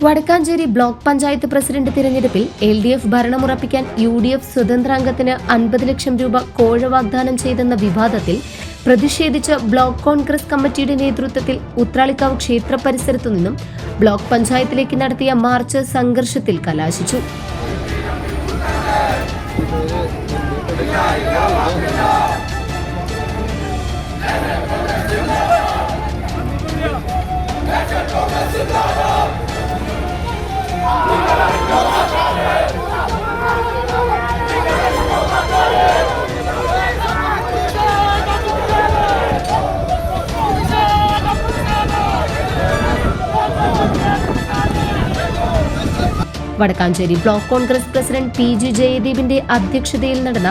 Vadakkanchery block panchayat president തിരഞ്ഞെടുപ്പിൽ L D F ഭരണമുറപ്പിക്കാൻ U D F സ്വതന്ത്രാംഗത്തിന് അൻപത് ലക്ഷം രൂപ കോഴ വാഗ്ദാനം ചെയ്തെന്ന വിവാദത്തിൽ പ്രതിഷേധിച്ച് ബ്ലോക്ക് കോൺഗ്രസ് കമ്മിറ്റിയുടെ നേതൃത്വത്തിൽ ഉത്രാളിക്കാവ് ക്ഷേത്ര പരിസരത്തു നിന്നും ബ്ലോക്ക് പഞ്ചായത്തിലേക്ക് നടത്തിയ മാർച്ച് സംഘർഷത്തിൽ കലാശിച്ചു. Vadakkanchery block Congress president P G ജയദീപിന്റെ അധ്യക്ഷതയിൽ നടന്ന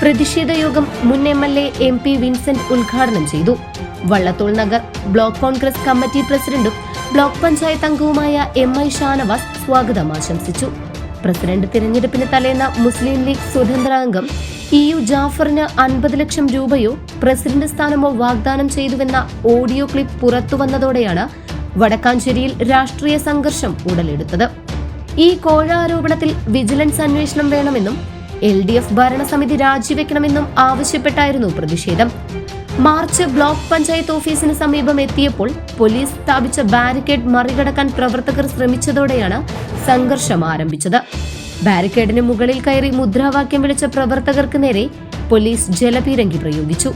പ്രതിഷേധ യോഗം മുൻ M L A M P Vincent ഉദ്ഘാടനം ചെയ്തു. Vallathol Nagar block Congress committee പ്രസിഡന്റും ബ്ലോക്ക് പഞ്ചായത്ത് അംഗവുമായ എം ഐ ഷാനവാസ് സ്വാഗതം ആശംസിച്ചു. പ്രസിഡന്റ് തിരഞ്ഞെടുപ്പിന് തലേന്ന മുസ്ലിം ലീഗ് സ്വതന്ത്രാംഗം ഇ യു ജാഫറിന് അൻപത് ലക്ഷം രൂപയോ പ്രസിഡന്റ് സ്ഥാനമോ വാഗ്ദാനം ചെയ്തുവെന്ന ഓഡിയോ ക്ലിപ്പ് പുറത്തുവന്നതോടെയാണ് വടക്കാഞ്ചേരിയിൽ രാഷ്ട്രീയ സംഘർഷം ഉടലെടുത്തത്. ഈ കോഴ ആരോപണത്തിൽ വിജിലൻസ് അന്വേഷണം വേണമെന്നും എൽ ഡി എഫ് ഭരണസമിതി രാജിവെക്കണമെന്നും ആവശ്യപ്പെട്ടായിരുന്നു പ്രതിഷേധം. മാർച്ച് ബ്ലോക്ക് പഞ്ചായത്ത് ഓഫീസിന് സമീപം എത്തിയപ്പോൾ പോലീസ് സ്ഥാപിച്ച ബാരിക്കേഡ് മറികടക്കാൻ പ്രവർത്തകർ ശ്രമിച്ചതോടെയാണ് സംഘർഷം ആരംഭിച്ചത്. ബാരിക്കേഡിന് മുകളിൽ കയറി മുദ്രാവാക്യം വിളിച്ച പ്രവർത്തകർക്ക് നേരെ പോലീസ് ജലപീരങ്കി പ്രയോഗിച്ചു.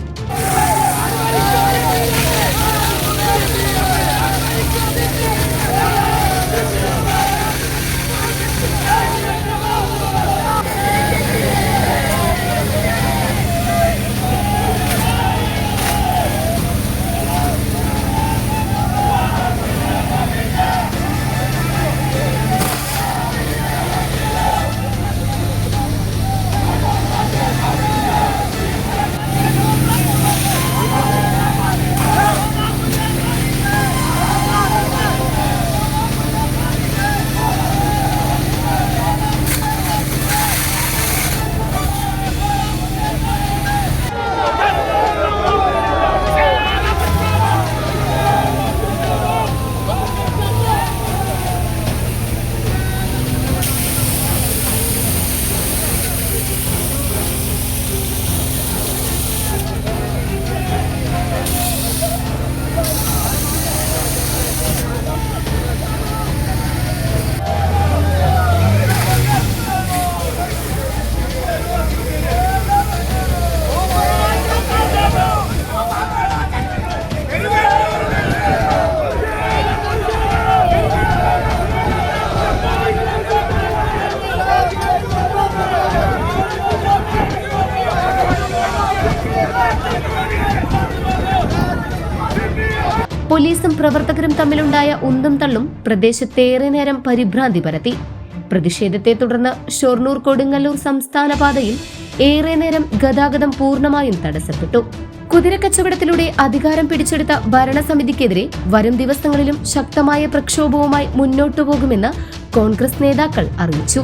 പോലീസും പ്രവർത്തകരും തമ്മിലുണ്ടായ ഉന്തും തള്ളും പ്രദേശത്തേറെ നേരം പരിഭ്രാന്തി പരത്തി. പ്രതിഷേധത്തെ തുടർന്ന് ഷൊർണൂർ കൊടുങ്ങല്ലൂർ സംസ്ഥാന പാതയിൽ ഏറെ നേരം ഗതാഗതം പൂർണമായും തടസ്സപ്പെട്ടു. കുതിരക്കച്ചവടത്തിലൂടെ അധികാരം പിടിച്ചെടുത്ത ഭരണസമിതിക്കെതിരെ വരും ദിവസങ്ങളിലും ശക്തമായ പ്രക്ഷോഭവുമായി മുന്നോട്ടു പോകുമെന്ന് കോൺഗ്രസ് നേതാക്കൾ അറിയിച്ചു.